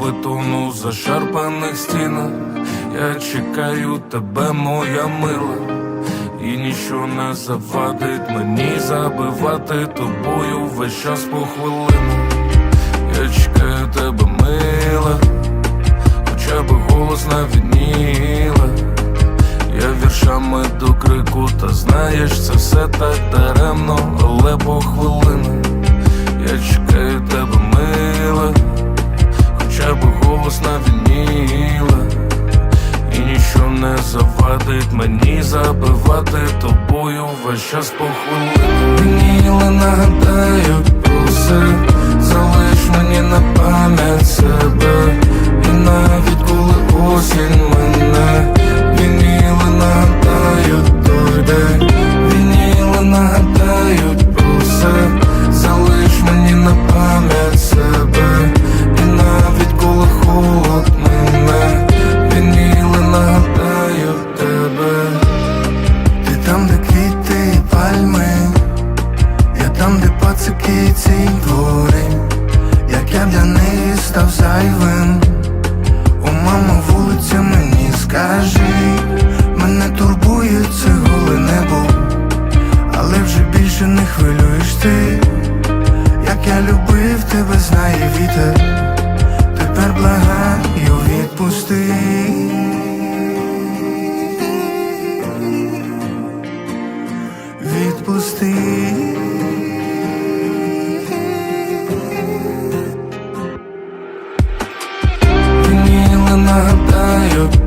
бетону зашарпаних стінах. Я чекаю тебе, моя мила, і ніщо не завадить мені забивати тобою весь час по хвилину. Я чекаю тебе, мила, хоча б голос не. Я віршами до крику, та знаєш, це все так даремно, але по хвилину Я чекаю завадить мені забивати тобою весь час по хвилину Вініли нагадаю про все, пацики і ці двори, як я для неї став зайвим. О, мамо, вулиця мені скажи, мене турбує це голе небо, але вже більше не хвилюєш нагадають